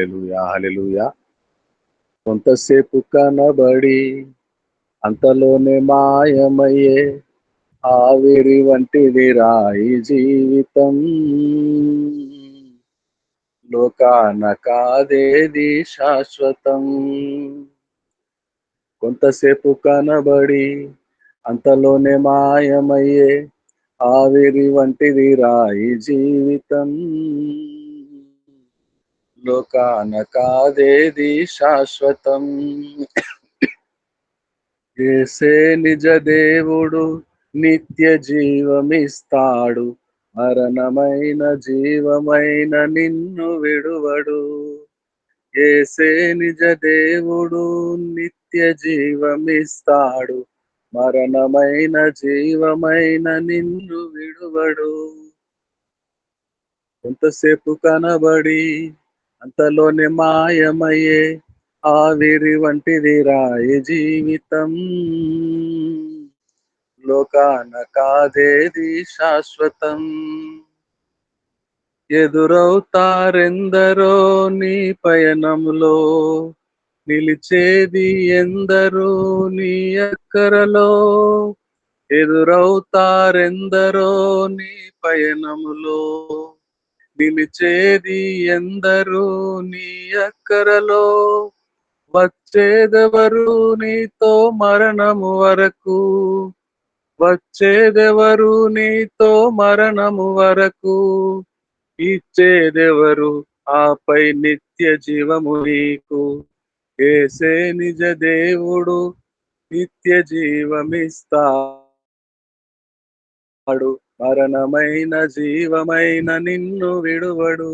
హల్లెలూయా కొంతసేపు కనబడి అంతలోనే మాయమయ్యే ఆవిరి వంటిది రాయి జీవితం. లోకాన కాదేది శాశ్వతం. కొంతసేపు కనబడి అంతలోనే మాయమయ్యే ఆవిరి వంటిది రాయి జీవితం. లోకాన కాదేది శాశ్వతం. ఏసే నిజ దేవుడు నిత్య జీవమిస్తాడు. మరణమైన జీవమైన నిన్ను విడువడు. ఏసే నిజ దేవుడు నిత్య జీవమిస్తాడు. మరణమైన జీవమైన నిన్ను విడువడు. కొంతసేపు కనబడి అంతలోనే మాయమయ్యే ఆవిరి వంటిది రాయి జీవితం. లోకాన కాదేది శాశ్వతం. ఎదురవుతారెందరో నీ పయనములో నిలిచేది ఎందరో నీ అక్కరలో. ఎదురవుతారెందరో నీ పయనములో నిలిచేది ఎందరూ నీ అక్కరలో? వచ్చేదెవరు నీతో మరణము వరకు? వచ్చేదెవరు నీతో మరణము వరకు? ఇచ్చేదెవరు ఆపై నిత్య జీవము నీకు? ఏసే నిజ దేవుడు నిత్య జీవమిస్తాడు. మరణమైన జీవమైన నిన్ను విడువడు.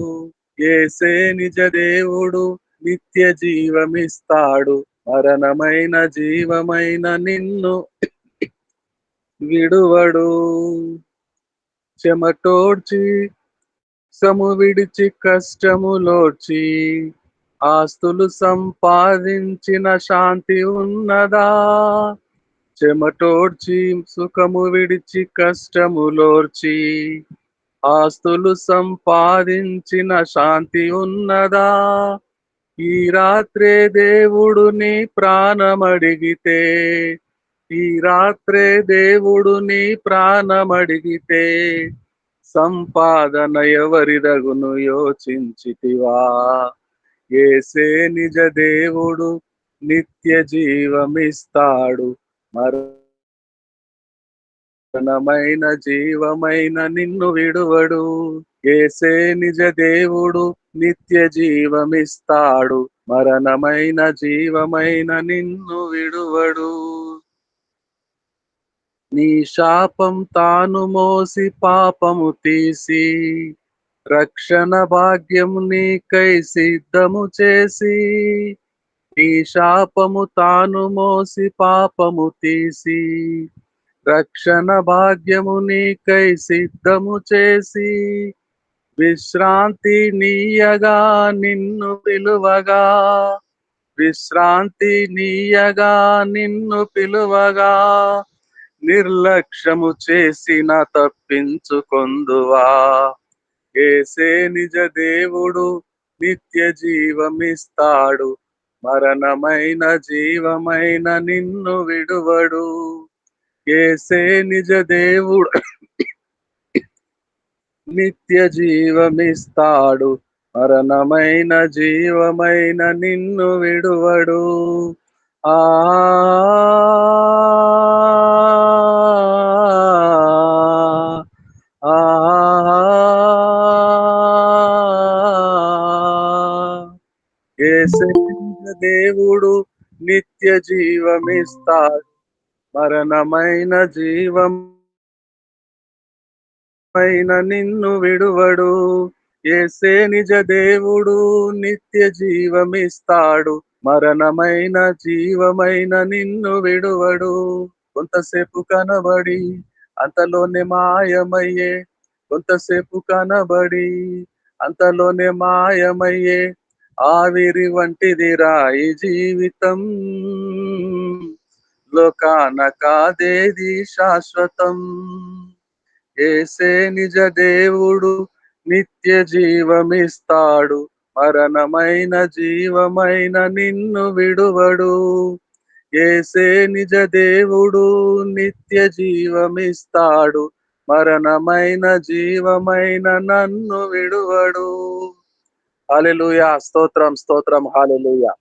ఏసే నిజ దేవుడు నిత్య జీవమిస్తాడు. మరణమైన జీవమైన నిన్ను విడువడు. చెమటోడ్చి సము విడిచి కష్టములోడ్చి ఆస్తులు సంపాదించిన శాంతి ఉన్నదా? చెమటోడ్చి సుఖము విడిచి కష్టములోర్చి ఆస్తులు సంపాదించిన శాంతి ఉన్నదా? ఈ రాత్రే దేవుడు నీ ప్రాణమడిగితే ఈ రాత్రే దేవుడు నీ ప్రాణమడిగితే సంపాదన ఎవరిదగును యోచించితివా? ఏసే నిజ దేవుడు నిత్య జీవమిస్తాడు. మరణమైన జీవమైన నిన్ను విడువడు. ఏసే నిజ దేవుడు నిత్య జీవమిస్తాడు. మరణమైన జీవమైన నిన్ను విడువడు. నీ శాపం తాను మోసి పాపము తీసి రక్షణ భాగ్యం నీకై సిద్ధము చేసి నీ శాపము తాను మోసి పాపము తీసి రక్షణ భాగ్యము నీకై సిద్ధము చేసి విశ్రాంతి నీయగా నిన్ను పిలువగా విశ్రాంతి నీయగా నిన్ను పిలువగా నిర్లక్ష్యము చేసిన తప్పించుకొందువా. ఏసే నిజ దేవుడు నిత్య జీవమిస్తాడు. మరణమైన జీవమైన నిన్ను విడువడు. ఏసే నిజ దేవుడు నిత్య జీవమిస్తాడు. మరణమైన జీవమైన నిన్ను విడువడు. ఆ ఏసే దేవుడు నిత్య జీవమిస్తాడు. మరణమైన జీవం పైన నిన్ను విడువడు. ఏసే నిజ దేవుడు నిత్య జీవమిస్తాడు. మరణమైన జీవమైన నిన్ను విడువడు. కొంతసేపు కనబడి అంతలోనే మాయమయ్యే. కొంతసేపు కనబడి అంతలోనే మాయమయ్యే. ఆవిరి వంటిది రాయి జీవితం. లోకాన కాదేది శాశ్వతం. ఏసే నిజ దేవుడు నిత్య జీవమిస్తాడు. మరణమైన జీవమైన నిన్ను విడువడు. ఏసే నిజ దేవుడు నిత్య జీవమిస్తాడు. మరణమైన జీవమైన నన్ను విడువడు. హాలెలూయా స్తోత్రం స్తోత్రం హాలెలూయా